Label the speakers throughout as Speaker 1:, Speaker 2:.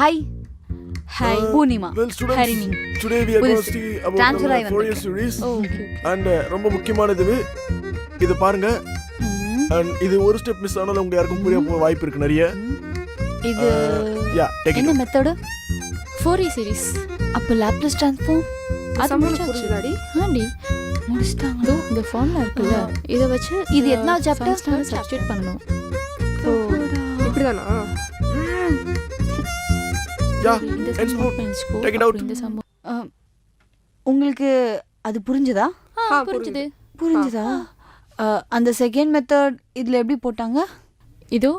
Speaker 1: Hi hi Poornima
Speaker 2: Well, students,
Speaker 1: Harini
Speaker 2: today we are going to see about
Speaker 1: Transfer ஆகி
Speaker 2: our four year series. And uh, ரொம்ப முக்கியமானது இது. இது பாருங்க and இது ஒரு ஸ்டெப் மிஸ் ஆனாலும் உங்க யாருக்கும் புரிய போக வாய்ப்பு இருக்கு நிறைய.
Speaker 1: இது
Speaker 2: யா டேக்
Speaker 1: என்ன மெத்தடு
Speaker 3: ஃபோர் சீரிஸ்
Speaker 1: அப்போ லேப்லஸ் ட்ரான்ஸ்ஃபார்ம் அது முடிச்சாச்சு. ஆண்டி முடிச்சிட்டாங்க.
Speaker 3: இந்த ஃபார்ம்ல இருக்குல்ல. இதை வச்சு
Speaker 1: இது எத்தனாவது chapter?
Speaker 3: சப்ஸ்டியூட் பண்ணணும். ஓ. இப்படிதானா?
Speaker 2: யா.
Speaker 3: இந்த சம்பவம்
Speaker 1: உங்களுக்கு அது புரிஞ்சுதா?
Speaker 3: புரிஞ்சுது.
Speaker 1: புரிஞ்சுதா. அந்த செகண்ட் மெத்தட் இதில் எப்படி போட்டாங்க?
Speaker 3: இதோ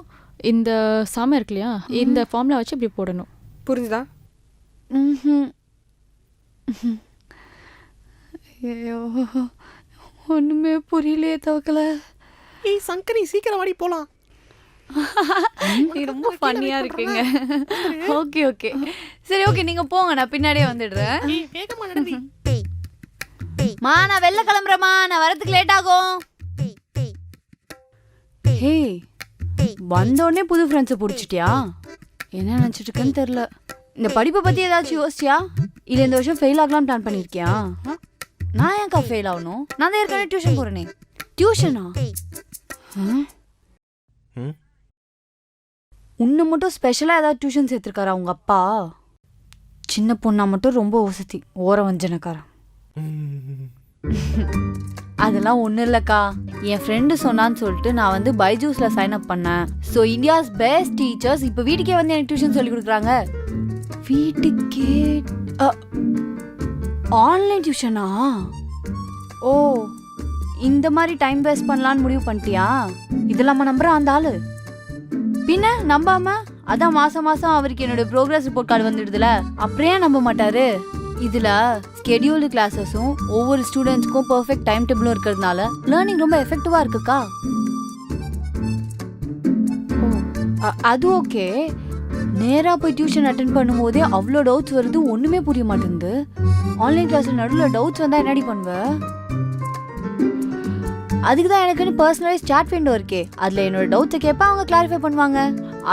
Speaker 3: இந்த சாமம் இருக்கு இல்லையா? இந்த ஃபார்ம்ல வச்சு இப்படி போடணும்.
Speaker 4: புரிஞ்சுதா.
Speaker 1: ம்ஹும். ஐயோ ஒன்றுமே புரியலையே தவக்கல
Speaker 2: ஏய் சங்கரி சீக்கிரம் வாடி
Speaker 1: ரொம்ப ஃபன்னியா இருக்கீங்க. ஓகே ஓகே சரி ஓகே நீங்க போங்க. நான் பின்னாடியே வந்துடுறேன். மா நான் வெளில கிளம்புறேம்மா. நான் வரதுக்கு லேட் ஆகும். ஹே வந்தோடனே புது ஃப்ரெண்ட்ஸை பிடிச்சிட்டியா? என்ன நினச்சிட்டு இருக்கேன்னு தெரில இந்த படிப்பை பற்றி ஏதாச்சும் யோசிச்சியா? இல்லை இந்த வருஷம் ஃபெயில் ஆகலாம் பிளான் பண்ணியிருக்கியா நான் ஏன்க்கா ஃபெயில் ஆகணும்? நான் தான் ஏற்கனவே டியூஷன் போகிறேனே டியூஷனா
Speaker 2: ம்?
Speaker 1: உன்னை மட்டும் ஸ்பெஷலாக ஏதாவது டியூஷன் சேர்த்துருக்காரா உங்கள் அப்பா? சின்ன பொண்ணா மட்டும் ரொம்ப வசதி ஓர வஞ்சனக்காரன். அதெல்லாம் ஒன்றும் இல்லைக்கா. என் ஃப்ரெண்டு சொன்னான்னு சொல்லிட்டு நான் வந்து பைஜூஸில் சைன் அப் பண்ணேன். ஸோ இந்தியாஸ் பெஸ்ட் டீச்சர்ஸ் இப்போ வீட்டுக்கே வந்து எனக்கு டியூஷன் சொல்லி கொடுக்குறாங்க. வீட்டுக்கே ஆன்லைன் டியூஷனா ஓ இந்த மாதிரி டைம் வேஸ்ட் பண்ணலான்னு முடிவு பண்ணிட்டியா? இதெல்லாமா நம்புற அந்த ஆள்? பின்ன நம்பாம? அதான் மாசம் மாசம் அவருக்கு என்னோட ப்ரோக்ரஸ் ரிப்போர்ட் கார்டு வந்துடுதுல. அப்புறம் ஏன் நம்ப மாட்டாரு. இதுல ஸ்கெடியூல்டு கிளாஸஸும் ஒவ்வொரு ஸ்டூடெண்ட்ஸ்க்கும் பெர்ஃபெக்ட் டைம் டேபிளும் இருக்கிறதுனால லேர்னிங் ரொம்ப எஃபெக்டிவா இருக்குக்கா. அ- அது ஓகே நேராக போய் டியூஷன் அட்டென்ட் பண்ணும்போதே அவ்வளோ டவுட்ஸ் வருது ஒன்றுமே புரிய மாட்டேங்குது. ஆன்லைன் கிளாஸில் நடுவில் டவுட்ஸ் வந்தால் என்னடி பண்ணுவ? அதுக்கு தான் எனக்குன்னு பர்சனலைஸ் சாட் விண்டோ இருக்கே. அதில் என்னோட டவுட்ஸை கேட்பேன் அவங்க கிளாரிஃபை பண்ணுவாங்க.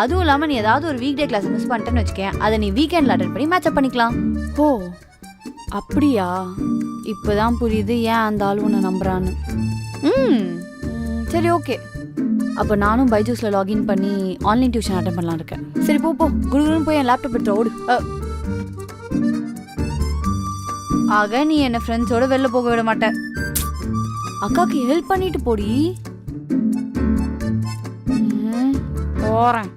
Speaker 1: அதுவும் இல்லாமல் நீ ஏதாவது ஒரு வீக் டே கிளாஸ் மிஸ் பண்ணிட்டேன்னு வச்சுக்கேன் அதை நீ வீக்கெண்டில் அட்டன் பண்ணி மேட்ச் அப் பண்ணிக்கலாம். ஓ அப்படியா? இப்போதான் புரியுது ஏன் அந்த ஆள் உன்னை நம்புறான்னு. ம் சரி ஓகே. அப்போ நானும் பைஜூஸில் லாகின் பண்ணி ஆன்லைன் டியூஷன் அட்டன் பண்ணலாம் இருக்கேன். சரி போ போ. குடுகுடுன்னு போய் என் லேப்டாப் எடுத்து ஓடு. ஆக நீ என்னை ஃப்ரெண்ட்ஸோட வெளில போக விட மாட்ட. அக்காக்கு ஹெல்ப் பண்ணிட்டு போடி. ம், போறேன்.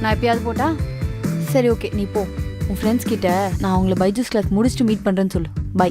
Speaker 1: நான் எப்பயாவது போட்டா? சரி ஓகே நீ போ. உன் ஃப்ரெண்ட்ஸ் கிட்ட நான் அவங்கள பைஜூஸ் கிளாஸ் முடிச்சுட்டு மீட் பண்ணுறேன்னு சொல்லு. பை